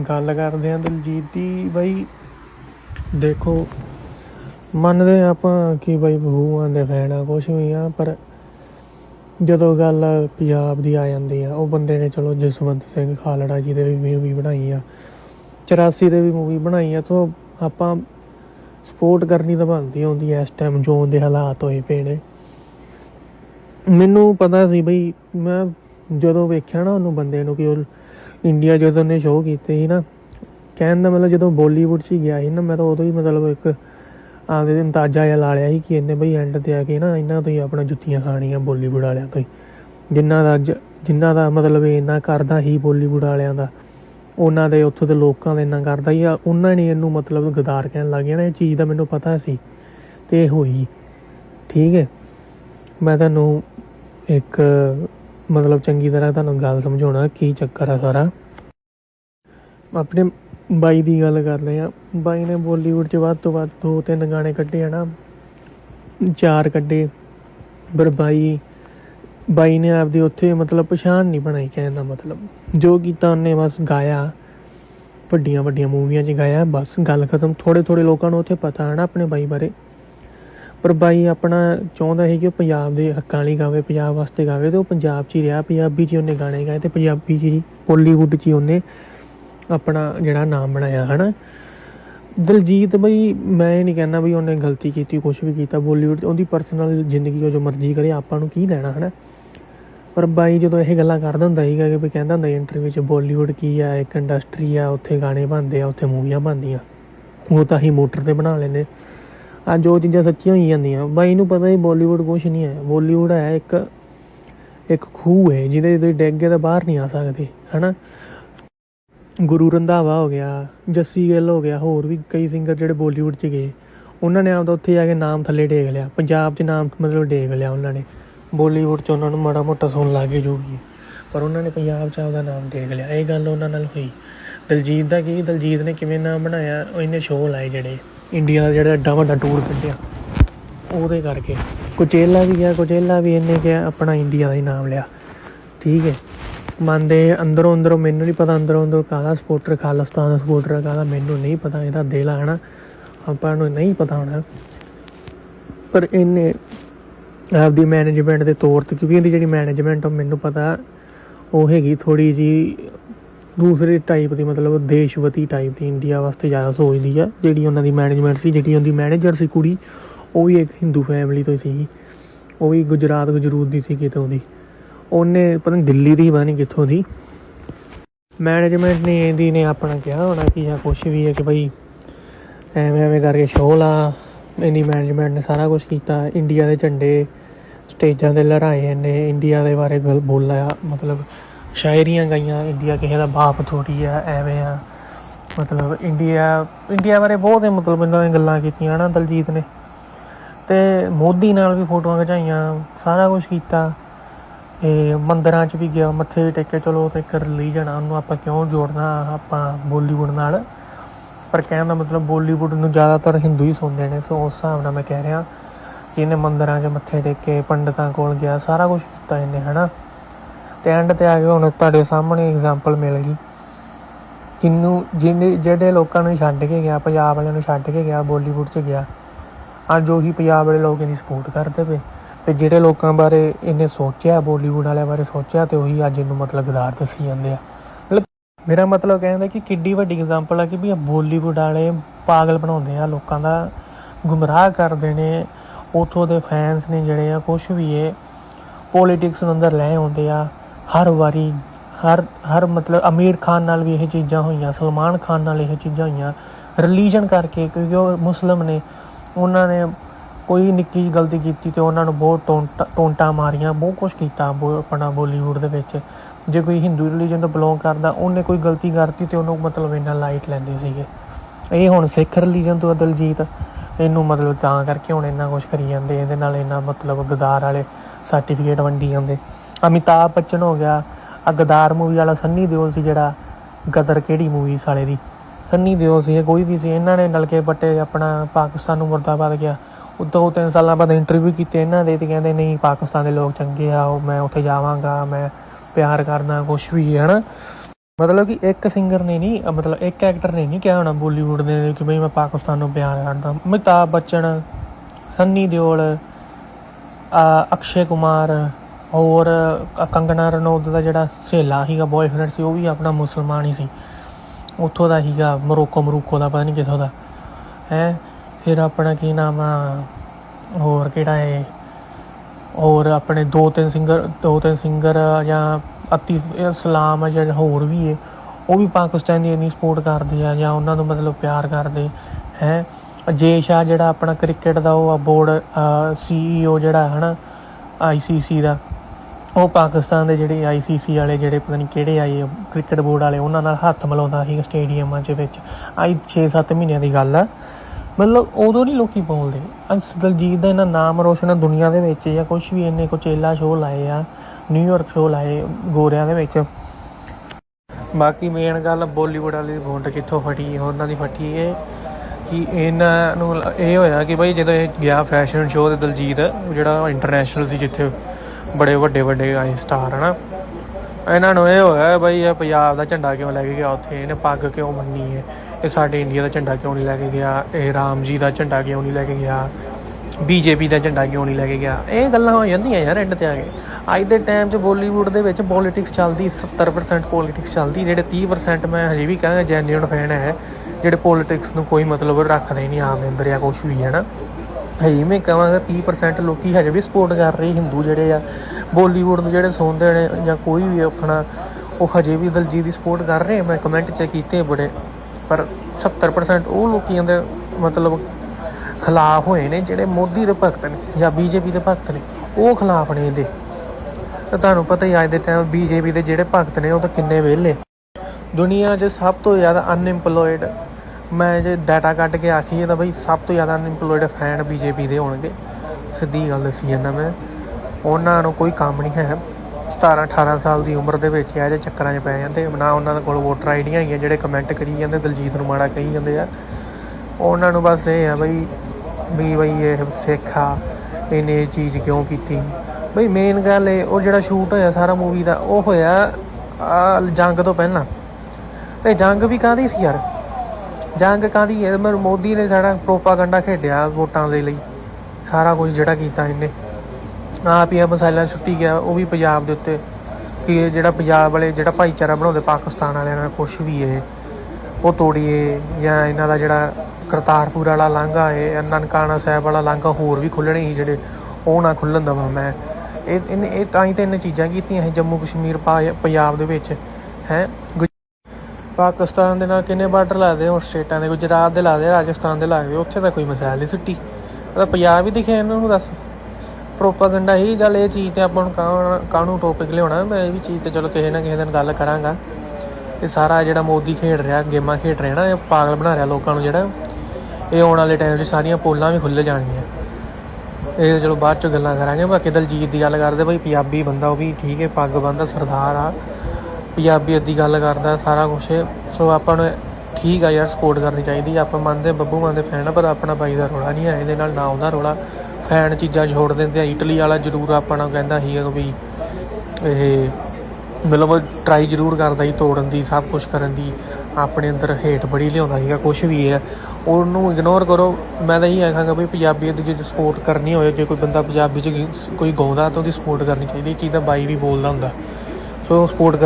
ਗੱਲ ਕਰਦੇ ਆ ਦਿਲਜੀਤ ਦੀ ਬਾਈ, ਦੇਖੋ, ਮੰਨਦੇ ਆਪਾਂ ਕਿ ਬਾਈ ਬਹੂਆਂ ਦੇ ਫੈਨ ਆ ਵੀ ਆ, ਪਰ ਜਦੋਂ ਗੱਲ ਪੰਜਾਬ ਦੀ ਆ ਜਾਂਦੀ ਆ, ਉਹ ਬੰਦੇ ਨੇ ਚਲੋ ਜਸਵੰਤ ਸਿੰਘ ਖਾਲੜਾ ਜੀ ਦੇ ਵੀ ਮੂਵੀ ਬਣਾਈ ਆ 84 ਦੇ ਵੀ ਮੂਵੀ ਬਣਾਈ ਆ, ਸੋ ਆਪਾਂ ਸਪੋਰਟ ਕਰਨੀ ਤਾਂ ਬਣਦੀ ਹੁੰਦੀ ਐ ਇਸ ਟਾਈਮ ਜੋ ਦੇ ਹਾਲਾਤ ਹੋਏ ਪਏ ਨੇ। ਮੈਨੂੰ ਪਤਾ ਸੀ ਬਈ, ਮੈਂ ਜਦੋਂ ਵੇਖਿਆ ਨਾ ਉਹਨੂੰ ਬੰਦੇ ਨੂੰ ਕਿ ਉਹ ਇੰਡੀਆ ਜਦੋਂ ਨੇ ਸ਼ੋਅ ਕੀਤੇ ਸੀ ਨਾ, ਕਹਿਣ ਦਾ ਮਤਲਬ ਜਦੋਂ ਬਾਲੀਵੁੱਡ 'ਚ ਹੀ ਗਿਆ ਸੀ ਨਾ, ਮੈਂ ਤਾਂ ਉਦੋਂ ਹੀ ਮਤਲਬ ਇੱਕ ਆਪਦੇ ਅੰਦਾਜ਼ਾ ਜਿਹਾ ਲਾ ਲਿਆ ਸੀ ਕਿ ਇਹਨੇ ਬਈ ਐਂਡ ਤੇ ਆ ਕੇ ਨਾ ਇਹਨਾਂ ਤੋਂ ਹੀ ਆਪਣਾ ਜੁੱਤੀਆਂ ਖਾਣੀਆਂ ਬਾਲੀਵੁੱਡ ਵਾਲਿਆਂ ਤੋਂ ਹੀ। ਜਿਨ੍ਹਾਂ ਦਾ ਜ- ਜਿਨ੍ਹਾਂ ਦਾ ਮਤਲਬ ਇਹ ਇੰਨਾ ਕਰਦਾ ਹੀ ਬਾਲੀਵੁੱਡ ਵਾਲਿਆਂ ਦਾ, ਉਹਨਾਂ ਦੇ ਉੱਥੋਂ ਦੇ ਲੋਕਾਂ ਦਾ ਇੰਨਾ ਕਰਦਾ ਹੀ ਆ ਉਹਨਾਂ ਨੇ ਇਹਨੂੰ ਮਤਲਬ ਗਦਾਰ ਕਹਿਣ ਲੱਗ ਗਿਆ ਨਾ, ਇਹ ਚੀਜ਼ ਦਾ ਮੈਨੂੰ ਪਤਾ ਸੀ ਤੇ ਇਹ ਹੋਈ। ਠੀਕ ਹੈ। ਮੈਂ ਤੁਹਾਨੂੰ ਇੱਕ ਮਤਲਬ ਚੰਗੀ ਤਰ੍ਹਾਂ ਤੁਹਾਨੂੰ ਗੱਲ ਸਮਝਾਉਣਾ ਕੀ ਚੱਕਰ ਆ ਸਾਰਾ। ਆਪਣੇ ਬਾਈ ਦੀ ਗੱਲ ਕਰਦੇ ਆ ਬਾਈ ਨੇ ਬਾਲੀਵੁੱਡ 'ਚ ਵੱਧ ਤੋਂ ਵੱਧ ਦੋ ਤਿੰਨ ਗਾਣੇ ਕੱਢੇ ਆ ਨਾ। ਚਾਰ ਕੱਢੇ। ਪਰ ਬਾਈ ਬਾਈ ਨੇ ਆਪਦੀ ਉੱਥੇ ਮਤਲਬ ਪਛਾਣ ਨਹੀਂ ਬਣਾਈ ਕਹਿਣ ਦਾ ਮਤਲਬ। ਜੋ ਕੀਤਾ ਉਹਨੇ ਬਸ ਗਾਇਆ। ਵੱਡੀਆਂ ਵੱਡੀਆਂ ਮੂਵੀਆਂ 'ਚ ਗਾਇਆ। ਬਸ ਗੱਲ ਖਤਮ। ਥੋੜੇ ਥੋੜੇ ਲੋਕਾਂ ਨੂੰ ਉੱਥੇ ਪਤਾ ਹੈ ਨਾ ਆਪਣੇ ਬਾਈ ਬਾਰੇ। ਪਰ ਬਾਈ ਆਪਣਾ ਚਾਹੁੰਦਾ ਸੀ ਕਿ ਉਹ ਪੰਜਾਬ ਦੇ ਹੱਕਾਂ ਲਈ ਗਾਵੇ, ਪੰਜਾਬ ਵਾਸਤੇ ਗਾਵੇ ਤੇ ਉਹ ਪੰਜਾਬ 'ਚ ਹੀ ਰਿਹਾ, ਪੰਜਾਬੀ 'ਚ ਉਹਨੇ ਗਾਣੇ ਗਾਏ ਤੇ ਪੰਜਾਬੀ 'ਚ ਹੀ ਬਾਲੀਵੁੱਡ 'ਚ ਹੀ ਉਹਨੇ ਆਪਣਾ ਜਿਹੜਾ ਨਾਮ ਬਣਾਇਆ, ਹਨਾ? ਦਲਜੀਤ ਬਈ, ਮੈਂ ਇਹ ਨਹੀਂ ਕਹਿੰਦਾ ਵੀ ਉਹਨੇ ਗਲਤੀ ਕੀਤੀ ਕੁਝ ਵੀ ਕੀਤਾ ਬਾਲੀਵੁੱਡ ਉਹਦੀ ਪਰਸਨਲ ਜ਼ਿੰਦਗੀ ਉਹ ਜੋ ਮਰਜ਼ੀ ਕਰੇ, ਆਪਾਂ ਨੂੰ ਕੀ ਲੈਣਾ, ਹਨਾ? ਪਰ ਬਾਈ ਜਦੋਂ ਇਹ ਗੱਲਾਂ ਕਰਦਾ ਹੁੰਦਾ ਸੀਗਾ ਕਿ ਵੀ ਕਹਿੰਦਾ ਹੁੰਦਾ ਇੰਟਰਵਿਊ 'ਚ ਬਾਲੀਵੁੱਡ ਕੀ ਆ, ਇੱਕ ਇੰਡਸਟਰੀ ਆ, ਉੱਥੇ ਗਾਣੇ ਬਣਦੇ ਆ, ਉੱਥੇ ਮੂਵੀਆਂ ਬਣਦੀਆਂ, ਉਹ ਤਾਂ ਹੀ ਮੋਟਰ ਤੇ ਬਣਾ ਲੈਂਦੇ। ਆ ਜੋ ਚੀਜ਼ਾਂ ਸੱਚੀਆਂ ਹੋਈ ਜਾਂਦੀਆਂ। ਬਾਈ ਇਹਨੂੰ ਪਤਾ ਹੀ ਬਾਲੀਵੁੱਡ ਕੁਝ ਨਹੀਂ ਹੈ। ਬਾਲੀਵੁੱਡ ਹੈ ਇੱਕ ਇੱਕ ਖੂਹ ਹੈ ਜਿਹਦੇ ਤੇ ਡੈਗੇ ਤਾਂ ਬਾਹਰ ਨਹੀਂ ਆ ਸਕਦੇ, ਹਨਾ? ਗੁਰੂ ਰੰਧਾਵਾ ਹੋ ਗਿਆ, ਜੱਸੀ ਗਿੱਲ ਹੋ ਗਿਆ, ਹੋਰ ਵੀ ਕਈ ਸਿੰਗਰ ਜਿਹੜੇ ਬਾਲੀਵੁੱਡ 'ਚ ਗਏ। ਉਹਨਾਂ ਨੇ ਆਪਦਾ ਉੱਥੇ ਜਾ ਕੇ ਨਾਮ ਥੱਲੇ ਡੇਗ ਲਿਆ। ਪੰਜਾਬ 'ਚ ਨਾਮ ਮਤਲਬ ਡੇਗ ਲਿਆ ਉਹਨਾਂ ਨੇ। ਬਾਲੀਵੁੱਡ 'ਚ ਉਹਨਾਂ ਨੂੰ ਮਾੜਾ ਮੋਟਾ ਸੁਣ ਲੱਗ ਜੋ ਵੀ ਪਰ ਉਹਨਾਂ ਨੇ ਪੰਜਾਬ 'ਚ ਆਪਦਾ ਨਾਮ ਡੇਗ ਲਿਆ। ਇਹ ਗੱਲ ਉਹਨਾਂ ਨਾਲ ਹੋਈ। ਦਲਜੀਤ ਦਾ ਕੀ? ਦਲਜੀਤ ਨੇ ਕਿਵੇਂ ਨਾਮ ਬਣਾਇਆ? ਉਹ ਸ਼ੋਅ ਲਾਏ ਜਿਹੜੇ। ਇੰਡੀਆ ਦਾ ਜਿਹੜਾ ਐਡਾ ਵੱਡਾ ਟੂਰ ਕੱਢਿਆ। ਉਹਦੇ ਕਰਕੇ। ਕੁਚੇਲਾ ਵੀ ਗਿਆ, ਕੁਚੇਲਾ ਵੀ ਇਹਨੇ ਕਿਹਾ ਆਪਣਾ ਇੰਡੀਆ ਦਾ ਹੀ ਨਾਮ ਲਿਆ। ਠੀਕ ਹੈ। ਮੰਨਦੇ ਅੰਦਰੋਂ ਅੰਦਰੋਂ ਮੈਨੂੰ ਨਹੀਂ ਪਤਾ, ਅੰਦਰੋਂ ਅੰਦਰੋਂ ਕਾਹਦਾ ਸਪੋਰਟਰ ਖਾਲਿਸਤਾਨ ਦਾ ਸਪੋਰਟਰ ਕਾਹਦਾ ਮੈਨੂੰ ਨਹੀਂ ਪਤਾ, ਇਹਦਾ ਦਿਲ ਆ ਹਨਾ। ਆਪਾਂ ਨੂੰ ਨਹੀਂ ਪਤਾ ਹੋਣਾ। ਪਰ ਇਹਨੇ ਆਪਦੀ ਮੈਨੇਜਮੈਂਟ ਦੇ ਤੌਰ ਤੇ, ਕਿਉਂਕਿ ਇਹਦੀ ਜਿਹੜੀ ਮੈਨੇਜਮੈਂਟ ਉਹ ਮੈਨੂੰ ਪਤਾ, ਉਹ ਹੈਗੀ ਥੋੜੀ ਜੀ ਦੂਸਰੇ ਟਾਈਪ ਦੀ ਮਤਲਬ ਦੇਸ਼ਵਤੀ ਟਾਈਪ ਦੀ ਇੰਡੀਆ ਵਾਸਤੇ ਜ਼ਿਆਦਾ ਸੋਚਦੀ ਆ, ਜਿਹੜੀ ਉਹਨਾਂ ਦੀ ਮੈਨੇਜਮੈਂਟ ਸੀ, ਜਿਹੜੀ ਉਹਦੀ ਮੈਨੇਜਰ ਸੀ ਕੁੜੀ, ਉਹ ਵੀ ਇੱਕ ਹਿੰਦੂ ਫੈਮਿਲੀ ਤੋਂ ਸੀ ਉਹ ਵੀ ਗੁਜਰਾਤ, ਗੁਜਰੂਤ ਦੀ ਸੀ ਕਿਤੋਂ ਦੀ। ਉਹਨੇ ਪਤਾ ਨਹੀਂ ਦਿੱਲੀ ਦੀ, ਪਤਾ ਨਹੀਂ ਕਿੱਥੋਂ ਦੀ। ਮੈਨੇਜਮੈਂਟ ਨੇ ਇਹਦੀ ਨੇ ਆਪਣਾ ਕਿਹਾ ਹੋਣਾ ਕਿ ਜਾਂ ਕੁਝ ਵੀ ਹੈ ਕਿ ਭਾਈ ਐਵੇਂ ਐਵੇਂ ਕਰਕੇ ਸ਼ੋਅ ਲਾ। ਇਹਦੀ ਮੈਨੇਜਮੈਂਟ ਨੇ ਸਾਰਾ ਕੁਝ ਕੀਤਾ। ਇੰਡੀਆ ਦੇ ਝੰਡੇ, ਸਟੇਜਾਂ ਤੇ ਲਹਿਰਾਏ ਇਹਨੇ। ਇੰਡੀਆ ਦੇ ਬਾਰੇ ਗੱਲ ਬੋਲਿਆ, ਮਤਲਬ ਸ਼ਾਇਰੀਆਂ ਗਾਈਆਂ, ਇੰਡੀਆ ਕਿਸੇ ਦਾ ਬਾਪ ਥੋੜੀ ਆ, ਐਵੇਂ ਆ। ਮਤਲਬ ਇੰਡੀਆ ਇੰਡੀਆ ਬਾਰੇ ਬਹੁਤ ਮਤਲਬ ਇਹਨਾਂ ਨੇ ਗੱਲਾਂ ਕੀਤੀਆਂ ਨਾ ਦਲਜੀਤ ਨੇ। ਤੇ ਮੋਦੀ ਨਾਲ ਵੀ ਫੋਟੋਆਂ ਖਿਚਾਈਆਂ, ਸਾਰਾ ਕੁਝ ਕੀਤਾ। ਇਹ ਮੰਦਰਾਂ 'ਚ ਵੀ ਗਿਆ, ਮੱਥੇ ਵੀ ਟੇਕੇ, ਚਲੋ ਤੇ ਇੱਕ ਰਿਲੀਜਨ ਆ ਉਹਨੂੰ ਆਪਾਂ ਕਿਉਂ ਜੋੜਨਾ, ਆਪਾਂ ਬਾਲੀਵੁੱਡ ਨਾਲ? ਪਰ ਕਹਿਣ ਦਾ ਮਤਲਬ ਬਾਲੀਵੁੱਡ ਨੂੰ ਜ਼ਿਆਦਾਤਰ ਹਿੰਦੂ ਹੀ ਸੁਣਦੇ ਨੇ, ਸੋ ਉਸ ਹਿਸਾਬ ਨਾਲ ਮੈਂ ਕਹਿ ਰਿਹਾ ਕਿ ਇਹਨੇ ਮੰਦਰਾਂ 'ਚ ਮੱਥੇ ਟੇਕੇ, ਪੰਡਤਾਂ ਕੋਲ ਗਿਆ, ਸਾਰਾ ਕੁਝ ਕੀਤਾ ਇਹਨੇ, ਹਨਾ? ਤੇ ਐਂਡ ਤੇ ਆ ਕੇ ਹੁਣ ਤੁਹਾਡੇ ਸਾਹਮਣੇ ਐਗਜ਼ਾਮਪਲ ਮਿਲ ਗਈ। ਕਿੰਨੂੰ ਜਿਹਨੇ ਜਿਹੜੇ ਲੋਕਾਂ ਨੂੰ ਛੱਡ ਕੇ ਗਿਆ, ਪੰਜਾਬ ਵਾਲਿਆਂ ਨੂੰ ਛੱਡ ਕੇ ਗਿਆ ਬਾਲੀਵੁੱਡ 'ਚ ਗਿਆ, ਅੱਜ ਉਹੀ ਪੰਜਾਬ ਵਾਲੇ ਲੋਕ ਇਹਦੀ ਸਪੋਰਟ ਕਰਦੇ ਪਏ। ਤੇ ਜਿਹੜੇ ਲੋਕਾਂ ਬਾਰੇ ਇਹਨੇ ਸੋਚਿਆ ਬਾਲੀਵੁੱਡ ਵਾਲਿਆਂ ਬਾਰੇ ਸੋਚਿਆ, ਤੇ ਉਹੀ ਅੱਜ ਇਹਨੂੰ ਮਤਲਬ ਗਦਾਰ ਦੱਸੀ ਜਾਂਦੇ ਆ। ਮਤਲਬ ਮੇਰਾ ਮਤਲਬ ਕਹਿੰਦਾ ਕਿ ਕਿੱਡੀ ਵੱਡੀ ਐਗਜ਼ਾਮਪਲ ਆ ਕਿ ਵੀ ਬਾਲੀਵੁੱਡ ਵਾਲੇ ਪਾਗਲ ਬਣਾਉਂਦੇ ਆ, ਲੋਕਾਂ ਦਾ ਗੁੰਮਰਾਹ ਕਰਦੇ ਨੇ, ਉਥੋਂ ਦੇ ਫੈਨਸ ਨੇ ਜਿਹੜੇ ਆ ਕੁਝ ਵੀ ਇਹ ਪੋਲਿਟਿਕਸ ਨੂੰ ਅੰਦਰ ਲੈ ਆਉਂਦੇ ਆ। ਹਰ ਵਾਰੀ, ਹਰ ਹਰ ਮਤਲਬ ਅਮੀਰ ਖਾਨ ਨਾਲ ਵੀ ਇਹ ਚੀਜ਼ਾਂ ਹੋਈਆਂ, ਸਲਮਾਨ ਖਾਨ ਨਾਲ ਇਹ ਚੀਜ਼ਾਂ ਹੋਈਆਂ। ਰਿਲੀਜਨ ਕਰਕੇ ਕਿਉਂਕਿ ਉਹ ਮੁਸਲਮ ਨੇ, ਉਹਨਾਂ ਨੇ ਕੋਈ ਨਿੱਕੀ ਗਲਤੀ ਕੀਤੀ ਤੇ ਉਹਨਾਂ ਨੂੰ ਬਹੁਤ ਟੋਂਟਾ ਟੋਂਟਾ ਮਾਰੀਆਂ, ਬਹੁਤ ਕੁਝ ਕੀਤਾ ਬੋ- ਆਪਣਾ ਬਾਲੀਵੁੱਡ ਦੇ ਵਿੱਚ। ਜੇ ਕੋਈ ਹਿੰਦੂ ਰਿਲੀਜਨ ਤੋਂ ਬਿਲੋਂਗ ਕਰਦਾ, ਉਹਨੇ ਕੋਈ ਗਲਤੀ ਕਰਤੀ ਤੇ ਉਹਨੂੰ ਮਤਲਬ ਇੰਨਾ ਲਾਈਟ ਲੈਂਦੇ ਸੀਗੇ। ਇਹ ਹੁਣ ਸਿੱਖ ਰਿਲੀਜਨ ਤੋਂ ਆ ਦਲਜੀਤ, ਇਹਨੂੰ ਮਤਲਬ ਤਾਂ ਕਰਕੇ ਹੁਣ ਇੰਨਾ ਕੁਝ ਕਰੀ ਜਾਂਦੇ, ਇਹਦੇ ਨਾਲ ਇੰਨਾ ਮਤਲਬ ਗਦਾਰ ਵਾਲੇ ਸਰਟੀਫਿਕੇਟ ਵੰਡੀ ਜਾਂਦੇ। ਅਮਿਤਾਭ ਬੱਚਨ ਹੋ ਗਿਆ ਆ ਗਦਾਰ ਮੂਵੀ ਵਾਲਾ ਸੰਨੀ ਦਿਓਲ ਸੀ ਜਿਹੜਾ, ਗਦਰ ਕਿਹੜੀ ਮੂਵੀ ਸਾਲੇ ਦੀ। ਸੰਨੀ ਦਿਓਲ ਸੀ ਕੋਈ ਵੀ ਸੀ, ਇਹਨਾਂ ਨੇ ਨਲਕੇ ਪੱਟੇ, ਆਪਣਾ ਪਾਕਿਸਤਾਨ ਨੂੰ ਮੁਰਦਾਬਾਦ ਗਿਆ ਉਹ ਦੋ ਤਿੰਨ ਸਾਲਾਂ ਬਾਅਦ ਇੰਟਰਵਿਊ ਕੀਤੇ ਇਹਨਾਂ ਦੇ ਤੇ ਕਹਿੰਦੇ, ਨਹੀਂ, ਪਾਕਿਸਤਾਨ ਦੇ ਲੋਕ ਚੰਗੇ ਆ, ਉਹ ਮੈਂ ਉੱਥੇ ਜਾਵਾਂਗਾ, ਮੈਂ ਪਿਆਰ ਕਰਦਾ ਕੁਝ ਵੀ ਹੈ ਨਾ ਮਤਲਬ ਕਿ ਇੱਕ ਸਿੰਗਰ ਨੇ ਨਹੀਂ ਮਤਲਬ ਇੱਕ ਐਕਟਰ ਨੇ ਨਹੀਂ ਕਿਹਾ ਹੋਣਾ ਬਾਲੀਵੁੱਡ ਦੇ, ਕਿ ਬਈ ਮੈਂ ਪਾਕਿਸਤਾਨ ਨੂੰ ਪਿਆਰ ਕਰਦਾ। ਅਮਿਤਾਭ ਬੱਚਨ, ਸੰਨੀ ਦਿਓਲ ਅਕਸ਼ੇ ਕੁਮਾਰ ਹੋਰ ਕੰਗਣਾ ਕੰਗਨਾ ਰਣੌਤ ਦਾ ਜਿਹੜਾ ਸਹੇਲਾ ਸੀਗਾ ਬॉयਫ੍ਰੈਂਡ ਸੀ, ਉਹ ਵੀ ਆਪਣਾ ਮੁਸਲਮਾਨ ਹੀ ਸੀ। ਉੱਥੋਂ ਦਾ ਸੀਗਾ, ਮਰੋਕੋ ਮਰੂਕੋ ਦਾ, ਪਤਾ ਨਹੀਂ ਕਿੱਥੋਂ ਦਾ। ਹੈ? ਫਿਰ ਆਪਣਾ ਕੀ ਨਾਮ ਆ? ਹੋਰ ਕਿਹੜਾ ਹੈ ਔਰ ਆਪਣੇ ਦੋ ਤਿੰਨ ਸਿੰਗਰ ਦੋ ਤਿੰਨ ਸਿੰਗਰ ਜਾਂ ਅਤੀਫ ਇਸਲਾਮ ਆ ਹੋਰ ਵੀ ਹੈ ਉਹ ਵੀ ਪਾਕਿਸਤਾਨ ਦੀ ਇੰਨੀ ਸਪੋਰਟ ਕਰਦੇ ਆ ਜਾਂ ਉਹਨਾਂ ਨੂੰ ਮਤਲਬ ਪਿਆਰ ਕਰਦੇ। ਹੈ? ਅਜੇ ਸ਼ਾਹ ਜਿਹੜਾ ਆਪਣਾ ਕ੍ਰਿਕਟ ਦਾ, ਉਹ ਆ ਬੋਰਡ ਸੀਈਓ ਜਿਹੜਾ ਹੈ ਨਾ ਆਈਸੀਸੀ ਦਾ। ਉਹ ਪਾਕਿਸਤਾਨ ਦੇ ਜਿਹੜੇ ਆਈਸੀਸੀ ਵਾਲੇ ਜਿਹੜੇ ਪਤਾ ਨਹੀਂ ਕਿਹੜੇ ਆਏ ਕ੍ਰਿਕਟ ਬੋਰਡ ਵਾਲੇ, ਉਹਨਾਂ ਨਾਲ ਹੱਥ ਮਿਲਾਉਂਦਾ ਸੀ ਸਟੇਡੀਅਮਾਂ 'ਚ ਵਿੱਚ। ਅੱਜ 6-7 ਮਹੀਨਿਆਂ ਦੀ ਗੱਲ ਆ। ਮਤਲਬ ਉਦੋਂ ਨਹੀਂ ਲੋਕੀ ਬੋਲਦੇ। ਅੱਜ ਦਲਜੀਤ ਦਾ ਇਹਨਾਂ ਨਾਮ ਰੋਸ਼ਨ ਆ ਦੁਨੀਆ ਦੇ ਵਿੱਚ ਜਾਂ ਕੁਝ ਵੀ ਇਹਨੇ ਕੋਚੇਲਾ ਸ਼ੋਅ ਲਾਏ ਆ ਨਿਊਯਾਰਕ ਸ਼ੋਅ ਲਾਏ ਗੋਰਿਆਂ ਦੇ ਵਿੱਚ। ਬਾਕੀ ਮੇਨ ਗੱਲ ਬਾਲੀਵੁੱਡ ਵਾਲੀ ਬੌਂਡ ਕਿੱਥੋਂ ਫਟੀ ਹੈ ਉਹਨਾਂ ਦੀ ਫਟੀ ਹੈ ਕਿ ਇਹਨਾਂ ਨੂੰ ਇਹ ਹੋਇਆ ਕਿ ਬਈ ਜਦੋਂ ਇਹ ਗਿਆ ਫੈਸ਼ਨ ਸ਼ੋਅ ਤੇ ਦਲਜੀਤ, ਜਿਹੜਾ ਇੰਟਰਨੈਸ਼ਨਲ ਸੀ ਜਿੱਥੇ ਬੜੇ ਵੱਡੇ ਵੱਡੇ ਆਏ ਸਟਾਰ ਹਨਾ। ਇਹਨਾਂ ਨੂੰ ਇਹ ਹੋਇਆ ਬਈ ਇਹ ਪੰਜਾਬ ਦਾ ਝੰਡਾ ਕਿਉਂ ਲੈ ਕੇ ਗਿਆ ਉੱਥੇ? ਇਹਨੇ ਪੱਗ ਕਿਉਂ ਬੰਨੀ ਹੈ? ਇਹ ਸਾਡੇ ਇੰਡੀਆ ਦਾ ਝੰਡਾ ਕਿਉਂ ਨਹੀਂ ਲੈ ਕੇ ਗਿਆ? ਇਹ ਰਾਮ ਜੀ ਦਾ ਝੰਡਾ ਕਿਉਂ ਨਹੀਂ ਲੈ ਕੇ ਗਿਆ? ਬੀਜੇਪੀ ਦਾ ਝੰਡਾ ਕਿਉਂ ਨਹੀਂ ਲੈ ਕੇ ਗਿਆ? ਇਹ ਗੱਲਾਂ ਹੋ ਜਾਂਦੀਆਂ ਯਾਰ ਐਂਡ ਤੇ ਆ ਕੇ। ਅੱਜ ਦੇ ਟਾਈਮ 'ਚ ਬਾਲੀਵੁੱਡ ਦੇ ਵਿੱਚ ਪੋਲਿਟਿਕਸ ਚੱਲਦੀ 70% ਪੋਲਿਟਿਕਸ ਚੱਲਦੀ, ਜਿਹੜੇ 30% ਮੈਂ ਹਜੇ ਵੀ ਕਹਾਂਗਾ ਜੈਨੂਇਨ ਫੈਨ ਹੈ, ਜਿਹੜੇ ਪੋਲਿਟਿਕਸ ਨੂੰ ਕੋਈ ਮਤਲਬ ਰੱਖਦੇ ਨਹੀਂ ਆਮ ਮੈਂਬਰ ਜਾਂ ਕੁਝ ਵੀ ਹੈ ਨਾ। ਹਜੇ ਮੈਂ ਕਹਾਂਗਾ 30% ਲੋਕੀ ਹਜੇ ਵੀ ਸਪੋਰਟ ਕਰ ਰਹੇ ਹਿੰਦੂ ਜਿਹੜੇ ਆ ਬਾਲੀਵੁੱਡ ਨੂੰ ਜਿਹੜੇ ਸੁਣਦੇ ਨੇ ਜਾਂ ਕੋਈ ਵੀ ਆਪਣਾ, ਉਹ ਹਜੇ ਵੀ ਦਲਜੀਤ ਦੀ ਸਪੋਰਟ ਕਰ ਰਹੇ ਮੈਂ ਕਮੈਂਟ 'ਚ ਕੀਤੇ ਬੜੇ, ਪਰ 70% ਉਹ ਲੋਕੀਆਂ ਦੇ ਮਤਲਬ ਖਿਲਾਫ ਹੋਏ ਨੇ ਜਿਹੜੇ ਮੋਦੀ ਦੇ ਭਗਤ ਨੇ ਜਾਂ ਬੀਜੇਪੀ ਦੇ ਭਗਤ ਨੇ, ਉਹ ਖਿਲਾਫ ਨੇ ਇਹਦੇ। ਤਾਂ ਤੁਹਾਨੂੰ ਪਤਾ ਹੀ ਅੱਜ ਦੇ ਟਾਈਮ ਬੀਜੇਪੀ ਦੇ ਜਿਹੜੇ ਭਗਤ ਨੇ ਉਹ ਤਾਂ ਕਿੰਨੇ ਵਿਹਲੇ। ਦੁਨੀਆ 'ਚ ਸਭ ਤੋਂ ਜ਼ਿਆਦਾ ਅਨਇੰਪਲੋਇਡ ਮੈਂ ਜੇ ਡਾਟਾ ਕੱਢ ਕੇ ਆਖੀਏ ਤਾਂ ਬਈ ਸਭ ਤੋਂ ਜ਼ਿਆਦਾ ਅਨਇੰਪਲੋਇਡ ਫੈਨ ਬੀਜੇਪੀ ਦੇ ਹੋਣਗੇ। ਸਿੱਧੀ ਗੱਲ ਦੱਸੀ ਜਾਂਦਾ ਮੈਂ। ਉਹਨਾਂ ਨੂੰ ਕੋਈ ਕੰਮ ਨਹੀਂ ਹੈ। 17 18 ਸਾਲ ਦੀ ਉਮਰ ਦੇ ਵਿੱਚ ਆ ਜੇ ਚੱਕਰਾਂ 'ਚ ਪੈ ਜਾਂਦੇ। ਨਾ ਉਹਨਾਂ ਦੇ ਕੋਲ ਵੋਟਰ ਆਈਡੀਆਂ ਹੈਗੀਆਂ ਜਿਹੜੇ ਕਮੈਂਟ ਕਰੀ ਜਾਂਦੇ, ਦਲਜੀਤ ਨੂੰ ਮਾੜਾ ਕਹੀ ਜਾਂਦੇ ਆ। ਉਹਨਾਂ ਨੂੰ ਬਸ ਇਹ ਆ ਬਈ, ਵੀ ਬਈ ਇਹ ਸਿੱਖ ਆ, ਇਹਨੇ ਇਹ ਚੀਜ਼ ਕਿਉਂ ਕੀਤੀ? ਬਈ ਮੇਨ ਗੱਲ ਇਹ, ਉਹ ਜਿਹੜਾ ਸ਼ੂਟ ਹੋਇਆ ਸਾਰਾ ਮੂਵੀ ਦਾ, ਉਹ ਹੋਇਆ ਜੰਗ ਤੋਂ ਪਹਿਲਾਂ। ਤੇ ਜੰਗ ਵੀ ਕਾਹਦੀ ਸੀ ਯਾਰ? ਜੰਗ ਕਾਹਦੀ ਹੈ? ਮੈਂ ਮੋਦੀ ਨੇ ਸਾਡਾ ਪ੍ਰੋਪਾਗੈਂਡਾ ਖੇਡਿਆ ਵੋਟਾਂ ਦੇ ਲਈ। ਸਾਰਾ ਕੁਝ ਜਿਹੜਾ ਕੀਤਾ ਇਹਨੇ। ਆਪ ਹੀ ਆ ਮਸਾਲਾ ਛੁੱਟੀ ਗਿਆ, ਉਹ ਵੀ ਪੰਜਾਬ ਦੇ ਉੱਤੇ। ਕਿ ਇਹ ਜਿਹੜਾ ਪੰਜਾਬ ਵਾਲੇ ਜਿਹੜਾ ਭਾਈਚਾਰਾ ਬਣਾਉਂਦੇ, ਪਾਕਿਸਤਾਨ ਵਾਲਿਆਂ ਨਾਲ ਕੁਝ ਵੀ ਇਹ। ਉਹ ਤੋੜੀਏ ਜਾਂ ਇਹਨਾਂ ਦਾ ਜਿਹੜਾ ਕਰਤਾਰਪੁਰ ਵਾਲਾ ਲਾਂਘਾ ਹੈ ਨਨਕਾਣਾ ਸਾਹਿਬ ਵਾਲਾ ਲਾਂਘਾ ਹੋਰ ਵੀ ਖੁੱਲਣੇ ਸੀ ਜਿਹੜੇ, ਉਹ ਨਾ ਖੁੱਲਣ ਦਵਾਂ ਮੈਂ। ਇਹ ਇਹਨੇ ਇਹ ਤਾਂ ਹੀ ਤਾਂ ਇਹਨੇ ਚੀਜ਼ਾਂ ਕੀਤੀਆਂ ਸੀ ਜੰਮੂ ਕਸ਼ਮੀਰ ਪੰਜਾਬ ਦੇ ਵਿੱਚ। ਹੈ? ਪਾਕਿਸਤਾਨ ਦੇ ਨਾਲ ਕਿੰਨੇ ਬਾਰਡਰ ਲੱਗਦੇ ਹੁਣ ਸਟੇਟਾਂ ਦੇ, ਗੁਜਰਾਤ ਦੇ ਲੱਗਦੇ ਰਾਜਸਥਾਨ ਦੇ ਲੱਗਦੇ ਉੱਥੇ ਤਾਂ ਕੋਈ ਮਸਾਇਲ ਨਹੀਂ ਸਿੱਟੀ। ਤਾਂ ਪੰਜਾਬ ਹੀ ਦਿਖਿਆ ਇਹਨਾਂ ਨੂੰ ਦੱਸ। ਪ੍ਰੋਪਾਗੈਂਡਾ ਹੀ ਚੱਲ ਇਹ ਚੀਜ਼ ਤੇ ਆਪਾਂ ਨੂੰ ਕਾਹਨੂੰ- ਕਾਹਨੂੰ ਟੌਪਿਕ ਲਿਆਉਣਾ, ਮੈਂ ਇਹ ਵੀ ਚੀਜ਼ ਤੇ ਚਲੋ ਕਿਸੇ ਨਾ ਕਿਸੇ ਦਿਨ ਗੱਲ ਕਰਾਂਗਾ। ਇਹ ਸਾਰਾ ਜਿਹੜਾ ਮੋਦੀ ਖੇਡ ਰਿਹਾ, ਗੇਮਾਂ ਖੇਡ ਰਿਹਾ ਨਾ, ਇਹ ਪਾਗਲ ਬਣਾ ਰਿਹਾ ਲੋਕਾਂ ਨੂੰ ਜਿਹੜਾ। ਇਹ ਆਉਣ ਵਾਲੇ ਟਾਈਮ 'ਚ ਸਾਰੀਆਂ ਪੋਲਾਂ ਵੀ ਖੁੱਲ ਜਾਣਗੀਆਂ। ਇਹ ਚਲੋ ਬਾਅਦ ਚ ਗੱਲਾਂ ਕਰਾਂਗੇ, ਬਾਕੀ ਦਲਜੀਤ ਦੀ ਗੱਲ ਕਰਦੇ, ਬਈ ਪੰਜਾਬੀ ਬੰਦਾ ਉਹ ਵੀ ਠੀਕ ਹੈ, ਪੱਗ ਬੰਦਾ ਸਰਦਾਰ ਆ। ਪੰਜਾਬੀਅਤ ਦੀ ਗੱਲ ਕਰਦਾ, ਸਾਰਾ ਕੁਝ ਸੋ ਆਪਾਂ ਨੂੰ ਠੀਕ ਆ ਯਾਰ ਸਪੋਰਟ ਕਰਨੀ ਚਾਹੀਦੀ ਆਪਾਂ ਮੰਨਦੇ ਬੱਬੂ ਮਾਨ ਦੇ ਫੈਨ ਆ, ਪਰ ਆਪਣਾ ਬਾਈ ਦਾ ਰੋਲਾ ਨਹੀਂ ਹੈ ਇਹਦੇ ਨਾਲ ਨਾ ਉਹਦਾ ਰੋਲਾ। ਫੈਨ ਚੀਜ਼ਾਂ ਛੋੜ ਦਿੰਦੇ ਆ ਇਟਲੀ ਵਾਲਾ ਜ਼ਰੂਰ ਆਪਾਂ ਨੂੰ ਕਹਿੰਦਾ ਸੀ ਕਿ ਵੀ, ਇਹ ਮਤਲਬ ਟਰਾਈ ਜ਼ਰੂਰ ਕਰਦਾ ਸੀ ਤੋੜਨ ਦੀ, ਸਭ ਕੁਝ ਕਰਨ ਦੀ। ਆਪਣੇ ਅੰਦਰ ਹੇਟ ਬੜੀ ਲਿਆਉਂਦਾ ਸੀਗਾ ਕੁਝ ਵੀ ਹੈ ਉਹਨੂੰ ਇਗਨੋਰ ਕਰੋ। ਮੈਂ ਤਾਂ ਇਹੀ ਆਖਾਂਗਾ ਵੀ ਪੰਜਾਬੀਅਤ ਦੀ ਜੇ ਸਪੋਰਟ ਕਰਨੀ ਹੋਵੇ, ਜੇ ਕੋਈ ਬੰਦਾ ਪੰਜਾਬੀ ਚ ਕੋਈ ਗਾਉਂਦਾ, ਤਾਂ ਉਹਦੀ ਸਪੋਰਟ ਕਰਨੀ ਚਾਹੀਦੀ। ਇਹ ਚੀਜ਼ ਦਾ ਬਾਈ ਵੀ ਬੋਲਦਾ ਹੁੰਦਾ। ਸੋ ਸਪੋਰਟ ਕਰ